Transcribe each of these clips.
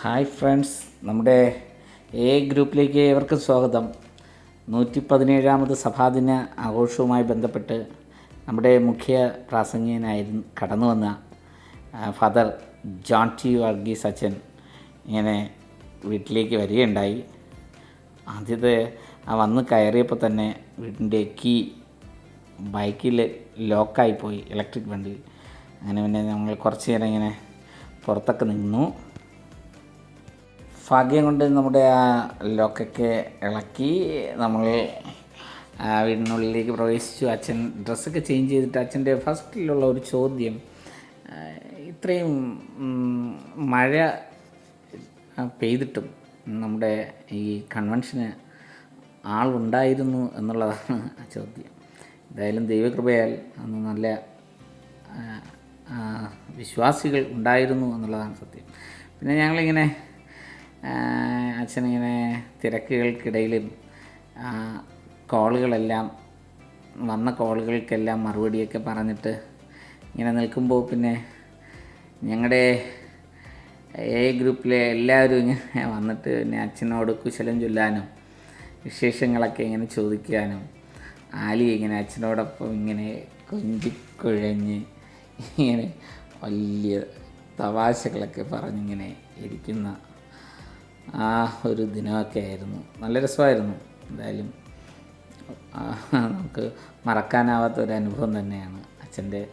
Hi friends നമ്മുടെ A ഗ്രൂപ്പിലേക്ക് ഏവർക്കും സ്വാഗതം. നൂറ്റി പതിനേഴാമത് സഭാദിന ആഘോഷവുമായി ബന്ധപ്പെട്ട് നമ്മുടെ മുഖ്യ പ്രാസംഗികനായിരുന്നു കടന്നു വന്ന ഫാദർ ജോൺ ടി വർഗീസ് അച്ഛൻ ഇങ്ങനെ വീട്ടിലേക്ക് വരികയുണ്ടായി. ആദ്യത്തെ വന്ന് കയറിയപ്പോൾ തന്നെ വീടിന്റെ കീ ബൈക്കിൽ ലോക്കായിപ്പോയി ഇലക്ട്രിക് വണ്ടി അങ്ങനെ പിന്നെ ഞങ്ങൾ കുറച്ച് നേരം ഇങ്ങനെ പുറത്തൊക്കെ നിന്നു. ഭാഗ്യം കൊണ്ട് നമ്മുടെ ആ ലോക്കൊക്കെ ഇളക്കി നമ്മൾ വീടിനുള്ളിലേക്ക് പ്രവേശിച്ചു. അച്ഛൻ ഡ്രസ്സൊക്കെ ചേഞ്ച് ചെയ്തിട്ട് അച്ഛന്റെ ഫസ്റ്റിലുള്ള ഒരു ചോദ്യം ഇത്രയും മഴ പെയ്തിട്ടും നമ്മുടെ ഈ കൺവെൻഷന് ആളുണ്ടായിരുന്നു എന്നുള്ളതാണ് ചോദ്യം. എന്തായാലും ദൈവകൃപയാൽ അന്ന് നല്ല വിശ്വാസികൾ ഉണ്ടായിരുന്നു എന്നുള്ളതാണ് സത്യം. പിന്നെ ഞങ്ങളിങ്ങനെ അച്ഛനിങ്ങനെ തിരക്കുകൾക്കിടയിലും കോളുകളെല്ലാം വന്ന കോളുകൾക്കെല്ലാം മറുപടിയൊക്കെ പറഞ്ഞിട്ട് ഇങ്ങനെ നിൽക്കുമ്പോൾ പിന്നെ ഞങ്ങളുടെ എ ഗ്രൂപ്പിലെ എല്ലാവരും ഇങ്ങനെ വന്നിട്ട് പിന്നെ അച്ഛനോട് കുശലം ചൊല്ലാനും വിശേഷങ്ങളൊക്കെ ഇങ്ങനെ ചോദിക്കാനും ആലി ഇങ്ങനെ അച്ഛനോടൊപ്പം ഇങ്ങനെ കൊഞ്ചിക്കുഴഞ്ഞ് ഇങ്ങനെ വലിയ തമാശകളൊക്കെ പറഞ്ഞിങ്ങനെ ഇരിക്കുന്ന ആ ഒരു ദിനമൊക്കെ ആയിരുന്നു. നല്ല രസമായിരുന്നു. എന്തായാലും നമുക്ക് മറക്കാനാവാത്ത ഒരു അനുഭവം തന്നെയാണ് അച്ഛന്റെ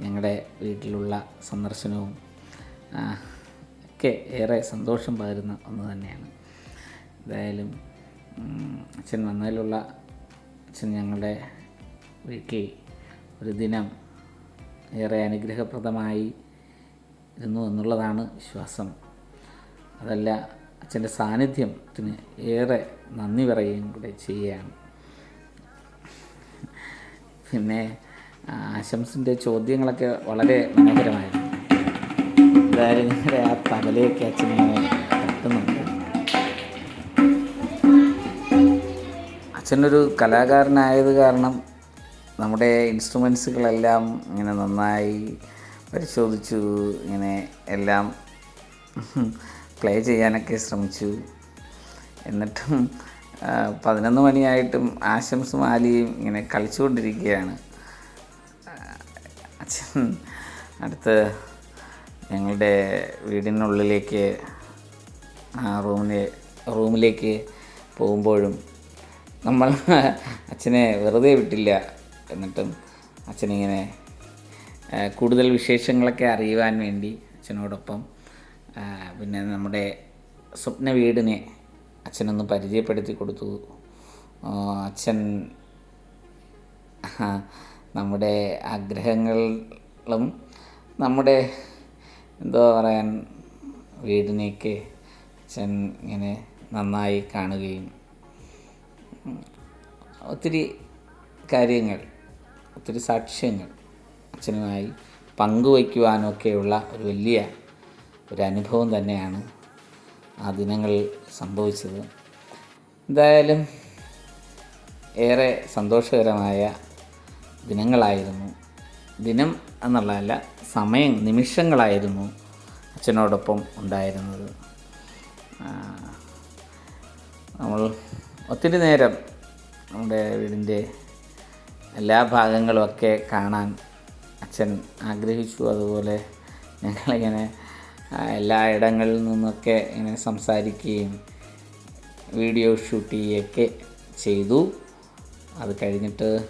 ഞങ്ങളുടെ വീട്ടിലുള്ള സന്ദർശനവും ഒക്കെ ഏറെ സന്തോഷം പകരുന്ന ഒന്ന് തന്നെയാണ്. എന്തായാലും അച്ഛൻ വന്നതിലുള്ള അച്ഛൻ ഞങ്ങളുടെ വീട്ടിൽ ഒരു ദിനം ഏറെ അനുഗ്രഹപ്രദമായി ഇരുന്നു എന്നുള്ളതാണ് വിശ്വാസം. അതല്ല അച്ഛന്റെ സാന്നിധ്യത്തിന് ഏറെ നന്ദി പറയുകയും കൂടെ ചെയ്യുകയാണ്. പിന്നെ ആശംസിന്റെ ചോദ്യങ്ങളൊക്കെ വളരെ മനോഹരമായിരുന്നു. എന്തായാലും നിങ്ങളുടെ ആ തകലയൊക്കെ അച്ഛനെ തട്ടുന്നുണ്ട്. അച്ഛനൊരു കലാകാരനായത് കാരണം നമ്മുടെ ഇൻസ്ട്രുമെൻസുകളെല്ലാം ഇങ്ങനെ നന്നായി പരിശോധിച്ചു ഇങ്ങനെ എല്ലാം പ്ലേ ചെയ്യാനൊക്കെ ശ്രമിച്ചു. എന്നിട്ടും പതിനൊന്ന് മണിയായിട്ടും ആശംസും ആലിയും ഇങ്ങനെ കളിച്ചുകൊണ്ടിരിക്കുകയാണ്. അച്ഛൻ അടുത്ത് ഞങ്ങളുടെ വീടിനുള്ളിലേക്ക് റൂമിലെ റൂമിലേക്ക് പോകുമ്പോഴും നമ്മൾ അച്ഛനെ വെറുതെ വിട്ടില്ല. എന്നിട്ടും അച്ഛനിങ്ങനെ കൂടുതൽ വിശേഷങ്ങളൊക്കെ അറിയുവാൻ വേണ്ടി അച്ഛനോടൊപ്പം പിന്നെ നമ്മുടെ സ്വപ്ന വീടിനെ അച്ഛനൊന്ന് പരിചയപ്പെടുത്തി കൊടുത്തു. അച്ഛൻ നമ്മുടെ ആഗ്രഹങ്ങളും നമ്മുടെ എന്തോ പറയാൻ വീടിനെയൊക്കെ അച്ഛൻ ഇങ്ങനെ നന്നായി കാണുകയും ഒത്തിരി കാര്യങ്ങൾ ഒത്തിരി സാക്ഷ്യങ്ങൾ അച്ഛനുമായി പങ്കുവയ്ക്കുവാനൊക്കെയുള്ള ഒരു വലിയ ഒരു അനുഭവം തന്നെയാണ് ആ ദിനങ്ങളിൽ സംഭവിച്ചത്. എന്തായാലും ഏറെ സന്തോഷകരമായ ദിനങ്ങളായിരുന്നു. ദിനം എന്നുള്ളതല്ല സമയം നിമിഷങ്ങളായിരുന്നു അച്ഛനോടൊപ്പം ഉണ്ടായിരുന്നത്. നമ്മൾ ഒത്തിരി നേരം നമ്മുടെ വീടിന്റെ എല്ലാ ഭാഗങ്ങളുമൊക്കെ കാണാൻ അച്ഛൻ ആഗ്രഹിച്ചു. അതുപോലെ ഞങ്ങളിങ്ങനെ ആ, എല്ലാ ഇടങ്ങളിൽ നിന്നൊക്കെ ഇങ്ങനെ സംസാരിക്കുകയും വീഡിയോ ഷൂട്ട് ചെയ്യുകയൊക്കെ ചെയ്തു. അത് കഴിഞ്ഞിട്ട്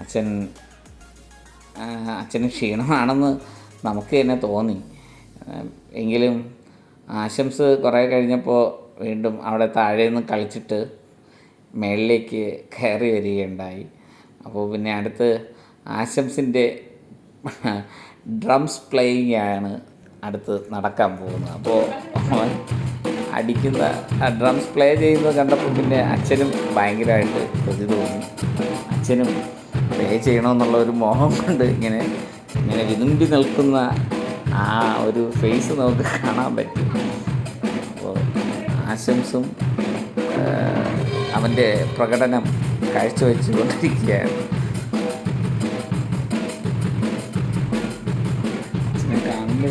അച്ഛൻ അച്ഛന് ക്ഷീണമാണെന്ന് നമുക്ക് തന്നെ തോന്നി. എങ്കിലും ആശംസ കുറേ കഴിഞ്ഞപ്പോൾ വീണ്ടും അവിടെ താഴെ നിന്ന് കളിച്ചിട്ട് മേളിലേക്ക് കയറി വരികയുണ്ടായി. അപ്പോൾ പിന്നെ അടുത്ത് ആശംസിന്റെ ഡ്രംസ് പ്ലേയിങ് ആണ് അടുത്ത് നടക്കാൻ പോകുന്നത് അപ്പോൾ അവൻ അടിക്കുന്ന ഡ്രംസ് പ്ലേ ചെയ്യുന്നത് കണ്ടപ്പോൾ പിന്നെ അച്ഛനും ഭയങ്കരമായിട്ട് കൊതി തോന്നി. അച്ഛനും പ്ലേ ചെയ്യണമെന്നുള്ള ഒരു മോഹം കൊണ്ട് ഇങ്ങനെ ഇങ്ങനെ വിതുമ്പി നിൽക്കുന്ന ആ ഒരു ഫേസ് നമുക്ക് കാണാൻ പറ്റും. അപ്പോൾ ആശംസും അവന്റെ പ്രകടനം കാഴ്ചവെച്ചു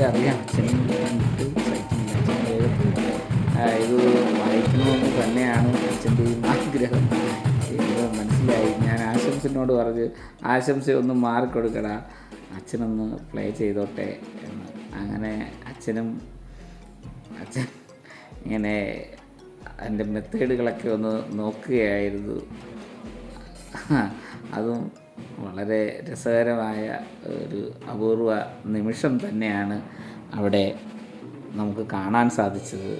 കൊണ്ടിരിക്കുകയാണ് അച്ഛനെ കണ്ടിട്ട് സഹിക്കുന്നില്ല. ഇത് വായിക്കണമെന്ന് തന്നെയാണ് അച്ഛന്റെയും ആഗ്രഹം. മനസ്സിലായി. ഞാൻ ആശംസനോട് പറഞ്ഞ് ആശംസ ഒന്ന് മാറിക്കൊടുക്കടാ. അച്ഛനൊന്ന് പ്ലേ ചെയ്തോട്ടെ. എന്ന്. അങ്ങനെ അച്ഛനും അച്ഛൻ ഇങ്ങനെ എന്റെ മെത്തേഡുകളൊക്കെ ഒന്ന് നോക്കുകയായിരുന്നു. അതും വളരെ രസകരമായ ഒരു അപൂർവ നിമിഷം തന്നെയാണ് അവിടെ നമുക്ക് കാണാൻ സാധിച്ചത്.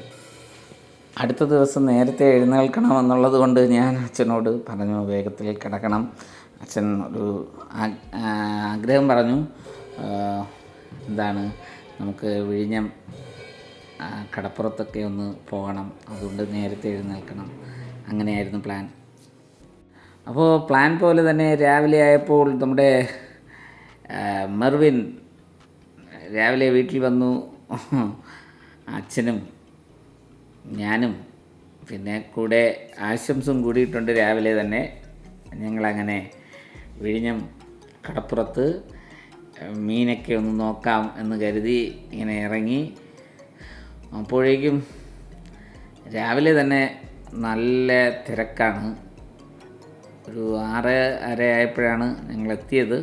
അടുത്ത ദിവസം നേരത്തെ എഴുന്നേൽക്കണം എന്നുള്ളത് കൊണ്ട് ഞാൻ അച്ഛനോട് പറഞ്ഞു വേഗത്തിൽ കിടക്കണം. അച്ഛൻ ഒരു ആഗ്രഹം പറഞ്ഞു. എന്താണ് നമുക്ക് വിഴിഞ്ഞം കടപ്പുറത്തൊക്കെ ഒന്ന് പോകണം. അതുകൊണ്ട് നേരത്തെ എഴുന്നേൽക്കണം. അങ്ങനെയായിരുന്നു പ്ലാൻ. അപ്പോൾ പ്ലാൻ പോലെ തന്നെ രാവിലെ ആയപ്പോൾ നമ്മുടെ മെർവിൻ രാവിലെ വീട്ടിൽ വന്നു. അച്ഛനും ഞാനും പിന്നെ കൂടെ ആശംസും കൂടിയിട്ടുണ്ട് രാവിലെ തന്നെ. ഞങ്ങളങ്ങനെ വിഴിഞ്ഞം കടപ്പുറത്ത് മീനൊക്കെ ഒന്ന് നോക്കാം എന്ന് കരുതി ഇങ്ങനെ ഇറങ്ങി. അപ്പോഴേക്കും രാവിലെ തന്നെ നല്ല തിരക്കാണ്. ഒരു ആറ് അര ആയപ്പോഴാണ് ഞങ്ങൾ എത്തിയത്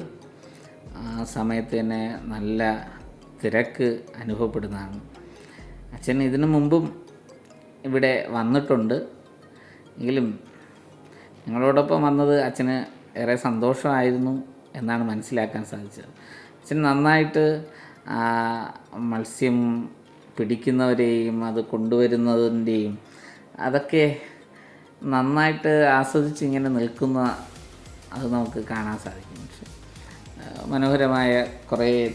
ആ സമയത്ത് തന്നെ നല്ല തിരക്ക് അനുഭവപ്പെടുന്നതാണ്. അച്ഛൻ ഇതിനു മുമ്പും ഇവിടെ വന്നിട്ടുണ്ട്. എങ്കിലും ഞങ്ങളോടൊപ്പം വന്നത് അച്ഛന് ഏറെ സന്തോഷമായിരുന്നു എന്നാണ് മനസ്സിലാക്കാൻ സാധിച്ചത്. അച്ഛൻ നന്നായിട്ട് മത്സ്യം പിടിക്കുന്നവരെയും അത് കൊണ്ടുവരുന്നതിന്റെയും അതൊക്കെ നന്നായിട്ട് ആസ്വദിച്ച് ഇങ്ങനെ നിൽക്കുന്ന അത് നമുക്ക് കാണാൻ സാധിക്കും. പക്ഷെ മനോഹരമായ കുറേ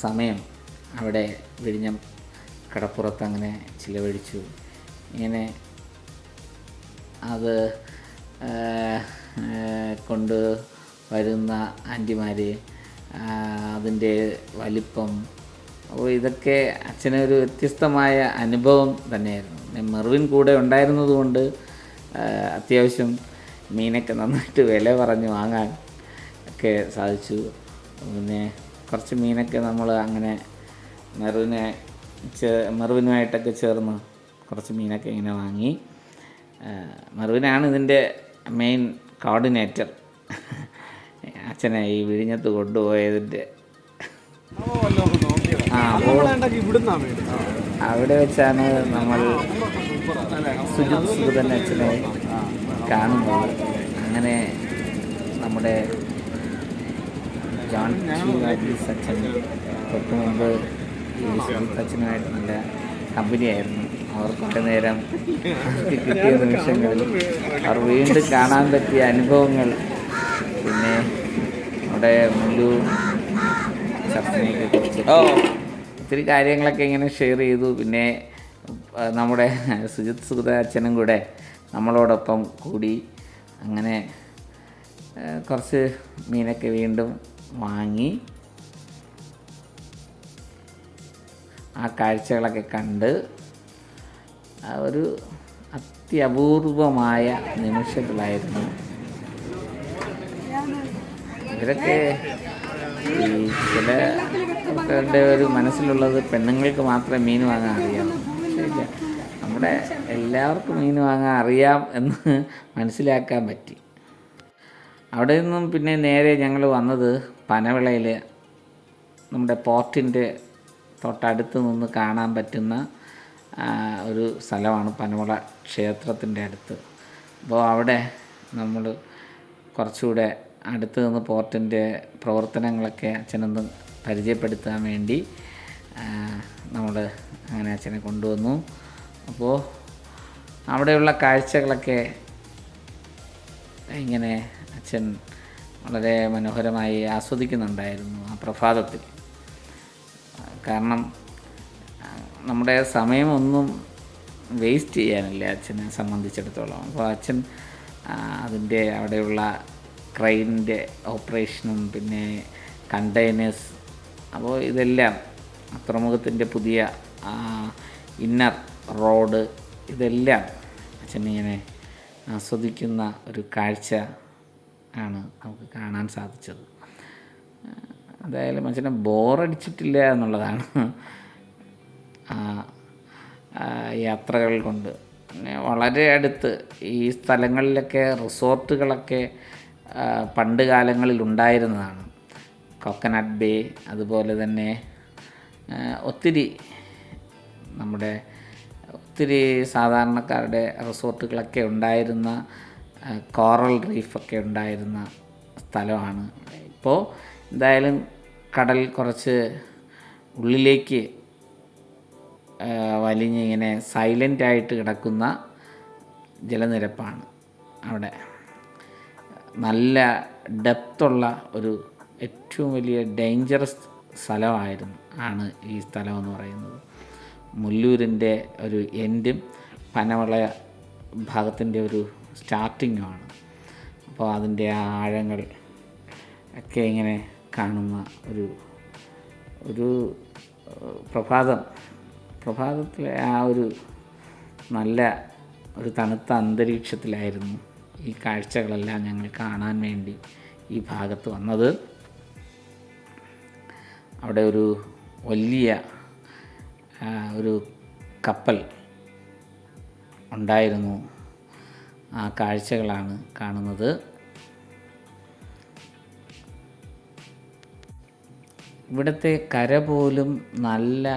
സമയം അവിടെ വിഴിഞ്ഞം കടപ്പുറത്ത് അങ്ങനെ ചിലവഴിച്ചു. ഇങ്ങനെ അത് കൊണ്ട് വരുന്ന ആന്റിമാർ അതിന്റെ വലിപ്പം അപ്പോൾ ഇതൊക്കെ അച്ഛനൊരു വ്യത്യസ്തമായ അനുഭവം തന്നെയായിരുന്നു. മെറിവിൻ കൂടെ ഉണ്ടായിരുന്നത് കൊണ്ട് ആ, അത്യാവശ്യം മീനൊക്കെ നന്നായിട്ട് വില പറഞ്ഞ് വാങ്ങാൻ ഒക്കെ സാധിച്ചു. പിന്നെ കുറച്ച് മീനൊക്കെ നമ്മൾ അങ്ങനെ മെറുവിനെ ചേ മെറുവിനുമായിട്ടൊക്കെ ചേർന്ന് കുറച്ച് മീനൊക്കെ ഇങ്ങനെ വാങ്ങി. മെറുവിനാണ് ഇതിന്റെ മെയിൻ കോർഡിനേറ്റർ അച്ഛനെ ഈ വിഴിഞ്ഞത്ത് കൊണ്ടുപോയതിന്റെ ആ അവിടെ വെച്ചാണ് നമ്മൾ സുജിത് സുഗതൻ അച്ഛനെ കാണുമ്പോൾ അങ്ങനെ നമ്മുടെ ജോൺ വർഗീസ് അച്ഛൻ തൊട്ട് മുമ്പ് ഈ സുജിത് അച്ഛനുമായിട്ട് നല്ല കമ്പനിയായിരുന്നു. അവർ കുറേ നേരം കിട്ടിയ നിമിഷങ്ങളിൽ അവർ വീണ്ടും കാണാൻ പറ്റിയ അനുഭവങ്ങൾ. പിന്നെ നമ്മുടെ മുല്ലു ചർച്ചനെയൊക്കെ കുറിച്ച് ഒത്തിരി കാര്യങ്ങളൊക്കെ ഇങ്ങനെ ഷെയർ ചെയ്തു. പിന്നെ നമ്മുടെ സുജിത് സുഗത അച്ഛനും കൂടെ നമ്മളോടൊപ്പം കൂടി അങ്ങനെ കുറച്ച് മീനൊക്കെ വീണ്ടും വാങ്ങി ആ കാഴ്ചകളൊക്കെ കണ്ട് ഒരു അത്യപൂർവമായ നിമിഷങ്ങളായിരുന്നു ഇവരൊക്കെ ഈ ചില ഒരു മനസ്സിലുള്ളത് പെണ്ണുങ്ങൾക്ക് മാത്രമേ മീൻ വാങ്ങാൻ പക്ഷേ ഇല്ല നമ്മുടെ എല്ലാവർക്കും മീൻ വാങ്ങാൻ അറിയാം എന്ന് മനസ്സിലാക്കാൻ പറ്റി. അവിടെ നിന്നും പിന്നെ നേരെ ഞങ്ങൾ വന്നത് പനവിളയിൽ നമ്മുടെ പോർട്ടിന്റെ തൊട്ടടുത്ത് നിന്ന് കാണാൻ പറ്റുന്ന ഒരു സ്ഥലമാണ് പനവിള ക്ഷേത്രത്തിന്റെ അടുത്ത്. അപ്പോൾ അവിടെ നമ്മൾ കുറച്ചുകൂടെ അടുത്ത് നിന്ന് പോർട്ടിന്റെ പ്രവർത്തനങ്ങളൊക്കെ അച്ഛനൊന്ന് പരിചയപ്പെടുത്താൻ വേണ്ടി നമ്മൾ അങ്ങനെ അച്ഛനെ കൊണ്ടുവന്നു. അപ്പോൾ അവിടെയുള്ള കാഴ്ചകളൊക്കെ ഇങ്ങനെ അച്ഛൻ വളരെ മനോഹരമായി ആസ്വദിക്കുന്നുണ്ടായിരുന്നു ആ പ്രഭാതത്തിൽ. കാരണം നമ്മുടെ സമയമൊന്നും വേസ്റ്റ് ചെയ്യാനില്ല അച്ഛനെ സംബന്ധിച്ചിടത്തോളം. അപ്പോൾ അച്ഛൻ അതിന്റെ അവിടെയുള്ള ക്രെയിനിന്റെ ഓപ്പറേഷനും പിന്നെ കണ്ടെയ്നേഴ്സ് അപ്പോൾ ഇതെല്ലാം തുറമുഖത്തിന്റെ പുതിയ ഇന്നർ റോഡ് ഇതെല്ലാം അച്ഛനിങ്ങനെ ആസ്വദിക്കുന്ന ഒരു കാഴ്ച ആണ് നമുക്ക് കാണാൻ സാധിച്ചത്. എന്തായാലും അച്ഛനെ ബോറടിച്ചിട്ടില്ല എന്നുള്ളതാണ് യാത്രകൾ കൊണ്ട്. പിന്നെ വളരെ അടുത്ത് ഈ സ്ഥലങ്ങളിലൊക്കെ റിസോർട്ടുകളൊക്കെ പണ്ട് കാലങ്ങളിൽ ഉണ്ടായിരുന്നതാണ്. കോക്കനട്ട് ബേ അതുപോലെ തന്നെ ഒത്തിരി നമ്മുടെ ഒത്തിരി സാധാരണക്കാരുടെ റിസോർട്ടുകളൊക്കെ ഉണ്ടായിരുന്ന കോറൽ റീഫൊക്കെ ഉണ്ടായിരുന്ന സ്ഥലമാണ്. ഇപ്പോൾ എന്തായാലും കടൽ കുറച്ച് ഉള്ളിലേക്ക് വലിഞ്ഞിങ്ങനെ സൈലന്റായിട്ട് കിടക്കുന്ന ജലനിരപ്പാണ് അവിടെ. നല്ല ഡെപ്തുള്ള ഒരു ഏറ്റവും വലിയ ഡേഞ്ചറസ് സ്ഥലമായിരുന്നു ആണ് ഈ സ്ഥലം എന്ന് പറയുന്നത്. മുല്ലൂരിന്റെ ഒരു എൻഡും പനവള ഭാഗത്തിന്റെ ഒരു സ്റ്റാർട്ടിങ്ങുമാണ് അപ്പോൾ അതിന്റെ ആ ആഴങ്ങൾ ഒക്കെ ഇങ്ങനെ കാണുന്ന ഒരു ഒരു പ്രഭാതം. പ്രഭാതത്തിലെ ആ ഒരു നല്ല ഒരു തണുത്ത അന്തരീക്ഷത്തിലായിരുന്നു ഈ കാഴ്ചകളെല്ലാം ഞങ്ങൾ കാണാൻ വേണ്ടി ഈ ഭാഗത്ത് വന്നത്. അവിടെ ഒരു വലിയ ഒരു കപ്പൽ ഉണ്ടായിരുന്നു. ആ കാഴ്ചകളാണ് കാണുന്നത്. ഇവിടുത്തെ കര പോലും നല്ല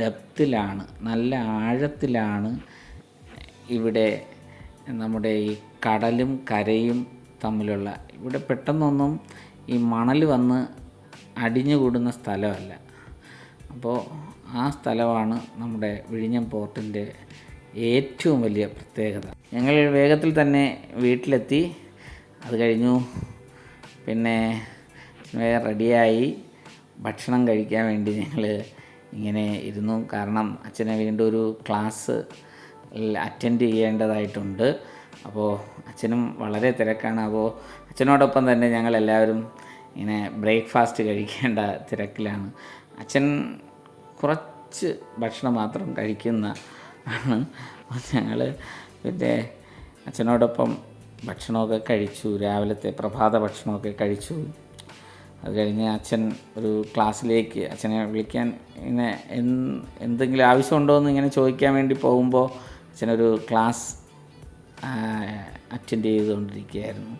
ഡെപ്തിലാണ് നല്ല ആഴത്തിലാണ് ഇവിടെ നമ്മുടെ ഈ കടലും കരയും തമ്മിലുള്ള. ഇവിടെ പെട്ടെന്നൊന്നും ഈ മണൽ വന്ന് അടിഞ്ഞുകൂടുന്ന സ്ഥലമല്ല. അപ്പോൾ ആ സ്ഥലമാണ് നമ്മുടെ വിഴിഞ്ഞം പോർട്ടിന്റെ ഏറ്റവും വലിയ പ്രത്യേകത. ഞങ്ങൾ വേഗത്തിൽ തന്നെ വീട്ടിലെത്തി. അത് കഴിഞ്ഞു. പിന്നെ റെഡിയായി. ഭക്ഷണം കഴിക്കാൻ വേണ്ടി ഞങ്ങൾ ഇങ്ങനെ ഇരുന്നു. കാരണം അച്ഛനെ വീണ്ടും ഒരു ക്ലാസ് അറ്റൻഡ് ചെയ്യേണ്ടതായിട്ടുണ്ട്. അപ്പോൾ അച്ഛനും വളരെ തിരക്കാണ്. അപ്പോൾ അച്ഛനോടൊപ്പം തന്നെ ഞങ്ങളെല്ലാവരും ഇങ്ങനെ ബ്രേക്ക്ഫാസ്റ്റ് കഴിക്കേണ്ട തിരക്കിലാണ്. അച്ഛൻ കുറച്ച് ഭക്ഷണം മാത്രം കഴിക്കുന്ന ആണ്. ഞങ്ങൾ പിന്നെ അച്ഛനോടൊപ്പം ഭക്ഷണമൊക്കെ കഴിച്ചു. രാവിലത്തെ പ്രഭാത ഭക്ഷണമൊക്കെ കഴിച്ചു. അത് കഴിഞ്ഞ് അച്ഛൻ ഒരു ക്ലാസ്സിലേക്ക് അച്ഛനെ വിളിക്കാൻ ഇങ്ങനെ എന്ത് എന്തെങ്കിലും ആവശ്യമുണ്ടോ എന്ന് ഇങ്ങനെ ചോദിക്കാൻ വേണ്ടി പോകുമ്പോൾ അച്ഛനൊരു ക്ലാസ് അറ്റൻഡ് ചെയ്തുകൊണ്ടിരിക്കുകയായിരുന്നു.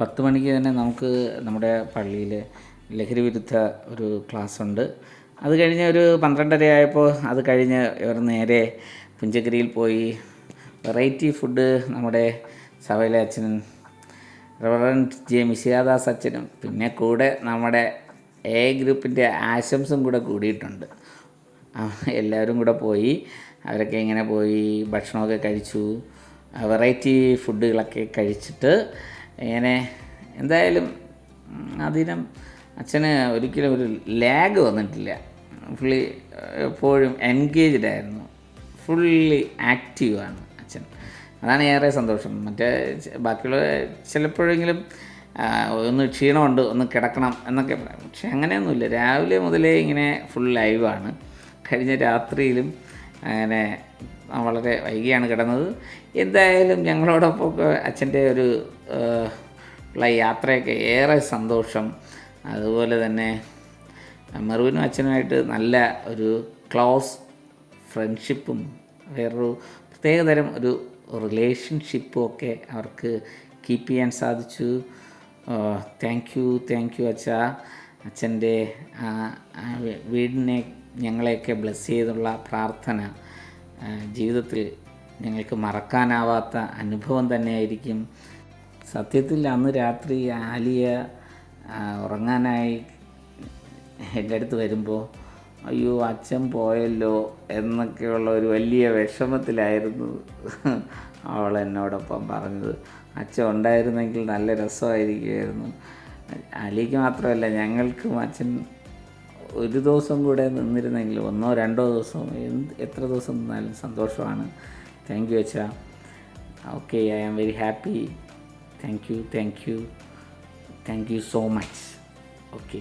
പത്ത് മണിക്ക് തന്നെ നമുക്ക് നമ്മുടെ പള്ളിയിൽ ലഹരി വിരുദ്ധ ഒരു ക്ലാസ് ഉണ്ട് അത് കഴിഞ്ഞ് ഒരു പന്ത്രണ്ടര ആയപ്പോൾ അത് കഴിഞ്ഞ് ഇവർ നേരെ പുഞ്ചഗിരിയിൽ പോയി. വെറൈറ്റി ഫുഡ് നമ്മുടെ സവയിലെ അച്ഛനും റവറന്റ് ജെ മിശിയാദാസ് അച്ഛനും പിന്നെ കൂടെ നമ്മുടെ എ ഗ്രൂപ്പിന്റെ ആശംസും കൂടെ കൂടിയിട്ടുണ്ട്. എല്ലാവരും കൂടെ പോയി. അവരൊക്കെ ഇങ്ങനെ പോയി ഭക്ഷണമൊക്കെ കഴിച്ചു. വെറൈറ്റി ഫുഡുകളൊക്കെ കഴിച്ചിട്ട് ഇങ്ങനെ എന്തായാലും അതിനും അച്ഛന് ഒരിക്കലും ഒരു ലാഗ് വന്നിട്ടില്ല. പുള്ളി എപ്പോഴും എൻഗേജ്ഡ് ആയിരുന്നു. ഫുള്ളി ആക്റ്റീവാണ് അച്ഛൻ. അതാണ് ഏറെ സന്തോഷം. മറ്റേ ബാക്കിയുള്ള ചിലപ്പോഴെങ്കിലും ഒന്ന് ക്ഷീണമുണ്ട് ഒന്ന് കിടക്കണം എന്നൊക്കെ പറയാം. പക്ഷെ അങ്ങനെയൊന്നുമില്ല. രാവിലെ മുതലേ ഇങ്ങനെ ഫുൾ ലൈവാണ് കഴിഞ്ഞ രാത്രിയിലും അങ്ങനെ വളരെ വൈകിയാണ് കിടന്നത്. എന്തായാലും ഞങ്ങളോടൊപ്പം അച്ഛന്റെ ഒരു ഉള്ള യാത്രയൊക്കെ ഏറെ സന്തോഷം. അതുപോലെ തന്നെ മെറുവിനും അച്ഛനുമായിട്ട് നല്ല ഒരു ക്ലോസ് ഫ്രണ്ട്ഷിപ്പും വേറൊരു പ്രത്യേകതരം ഒരു റിലേഷൻഷിപ്പും ഒക്കെ അവർക്ക് കീപ്പ് ചെയ്യാൻ സാധിച്ചു. താങ്ക് യു താങ്ക് യു അച്ഛ. അച്ഛന്റെ വീടിനെ ഞങ്ങളെയൊക്കെ ബ്ലെസ് ചെയ്തുള്ള പ്രാർത്ഥന ജീവിതത്തിൽ ഞങ്ങൾക്ക് മറക്കാനാവാത്ത അനുഭവം തന്നെയായിരിക്കും. സത്യത്തിൽ അന്ന് രാത്രി ആലിയ ഉറങ്ങാനായി എന്റെ അടുത്ത് വരുമ്പോൾ അയ്യോ അച്ഛൻ പോയല്ലോ എന്നൊക്കെയുള്ള ഒരു വലിയ വിഷമത്തിലായിരുന്നു അവൾ എന്നോടൊപ്പം പറഞ്ഞത്. അച്ഛൻ ഉണ്ടായിരുന്നെങ്കിൽ നല്ല രസമായിരിക്കുമായിരുന്നു. അലിക്ക് മാത്രമല്ല ഞങ്ങൾക്കും അച്ഛൻ ഒരു ദിവസം കൂടെ നിന്നിരുന്നെങ്കിൽ ഒന്നോ രണ്ടോ ദിവസം എന്ത് എത്ര ദിവസം നിന്നാലും സന്തോഷമാണ്. താങ്ക് യു അച്ഛാ. Okay I am very happy thank you thank you thank you so much okay